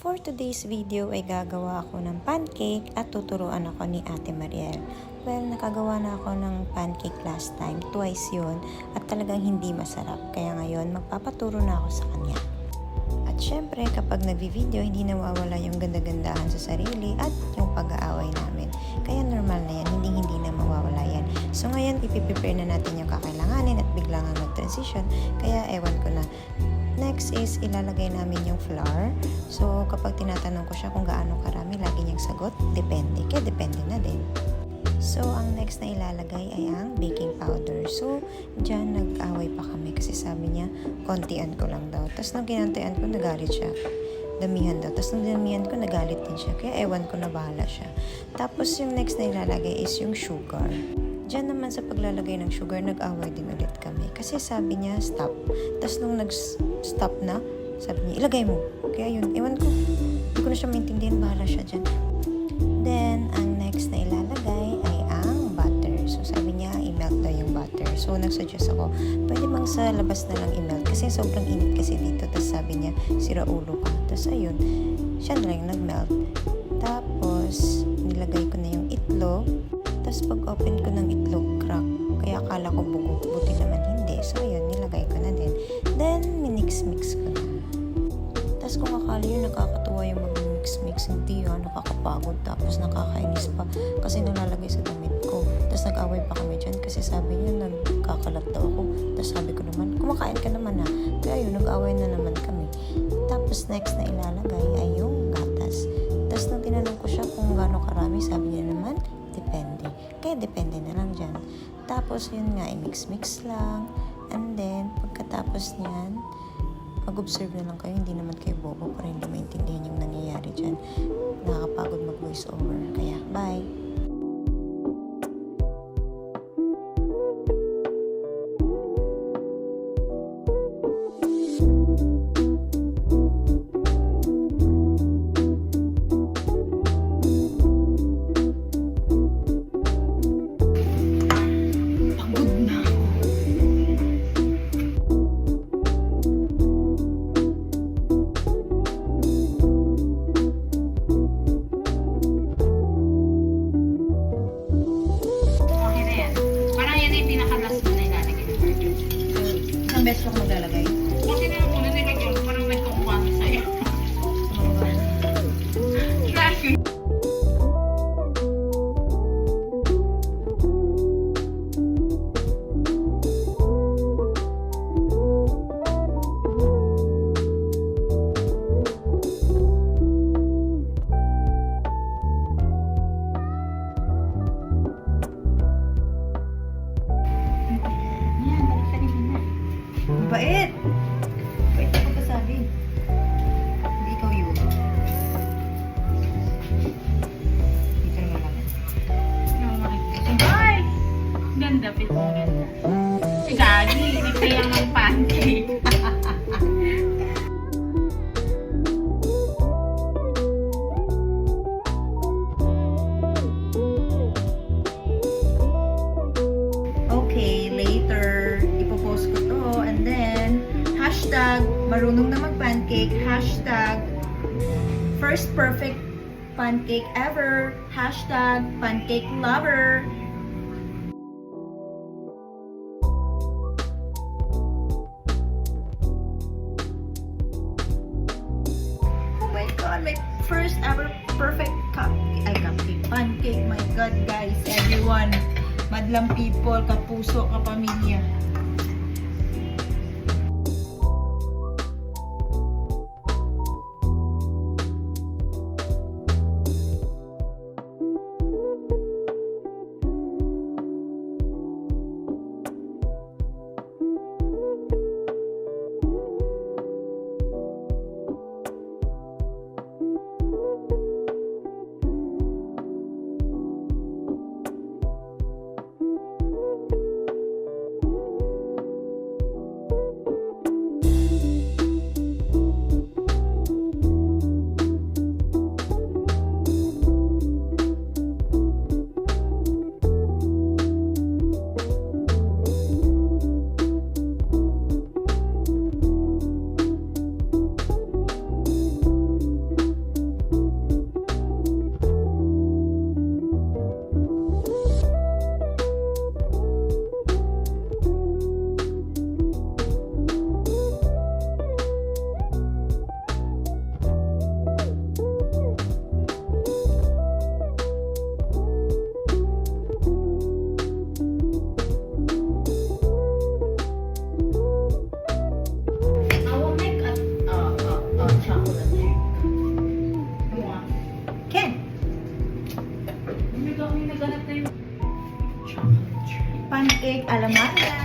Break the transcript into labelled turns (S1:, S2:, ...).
S1: For today's video ay gagawa ako ng pancake at tuturuan ako ni Ate Mariel. Well, nakagawa na ako ng pancake last time, twice yun, at talagang hindi masarap. Kaya ngayon, magpapaturo na ako sa kanya. At syempre, kapag nagvi-video, hindi nawawala yung ganda-gandahan sa sarili at yung pag-aaway namin. Kaya normal na yan, hindi hindi na mawawala yan. So ngayon, ipiprepare na natin yung kakailanganin at biglang ang mag-transition. Kaya ewan ko na. Next is ilalagay namin yung flour. So kapag tinatanong ko siya kung gaano karami, lagi niyang sagot, depende. Kaya depende na din. So, ang next na ilalagay ay ang baking powder. So, dyan nag-away pa kami kasi sabi niya, kontian ko lang daw. Tapos nung kinantian ko, nagalit siya. Damihan daw. Tapos nung damihan ko, nagalit din siya. Kaya ewan ko na bahala siya. Tapos yung next na ilalagay is yung sugar. Diyan naman sa paglalagay ng sugar, nag-away din ulit kami. Kasi sabi niya, stop. Tapos nung nag-stop na, sabi niya, ilagay mo. Kaya yun, ewan ko. Hindi ko na siya maintindihan, bahala siya dyan. Then, ang next na ilalagay ay ang butter. So, sabi niya, i-melt daw yung butter. So, nagsuggest ako, pwede bang sa labas na lang i-melt? Kasi sobrang init kasi dito. Tapos sabi niya, sira ulo ka. Tapos ayun, siya na lang nag-melt. Tapos, nilagay ko na yung itlog. Tapos, pag-open ko ng itlog, crack. Kaya akala ko bugok. Buti naman hindi. So, ayun, nilagay ko na din. Then, minix-mix ko na. Tapos kung akala yun nakakatuwa yung mag-mix-mix, hindi ah, nakakapagod. Tapos nakakainis pa kasi nalalagay sa damit ko. Tapos nag-away pa kami dyan kasi sabi niya nagkakalat daw ako. Tapos sabi ko naman, kumakain ka naman ha. Kaya yun, nag-away na naman kami. Tapos next na ilalagay ay yung gatas. Tapos nung tinanong ko siya kung gaano karami, sabi niya naman, depende. Kaya depende na lang dyan. Tapos yun nga, i-mix-mix lang. And then, pagkatapos niyan, mag-observe na lang kayo, hindi naman kayo bobo para hindi maintindihan yung nangyayari dyan. Nakakapagod mag-voice over. Kaya, bye! Isang beses ko maglalagay. Bait! Bait ako kasabi. Hindi ikaw yun. Lang.
S2: Yung makikita. Ay! Ganda, pito. Si Gagi, hindi lang ng pancake.
S1: Hashtag, marunong na mag-pancake, hashtag, first perfect pancake ever, hashtag, pancake lover. Oh my God, my first ever perfect cup, ay cupcake, pancake, my God, guys, everyone, madlang people, kapuso, kapamilya. alamanda.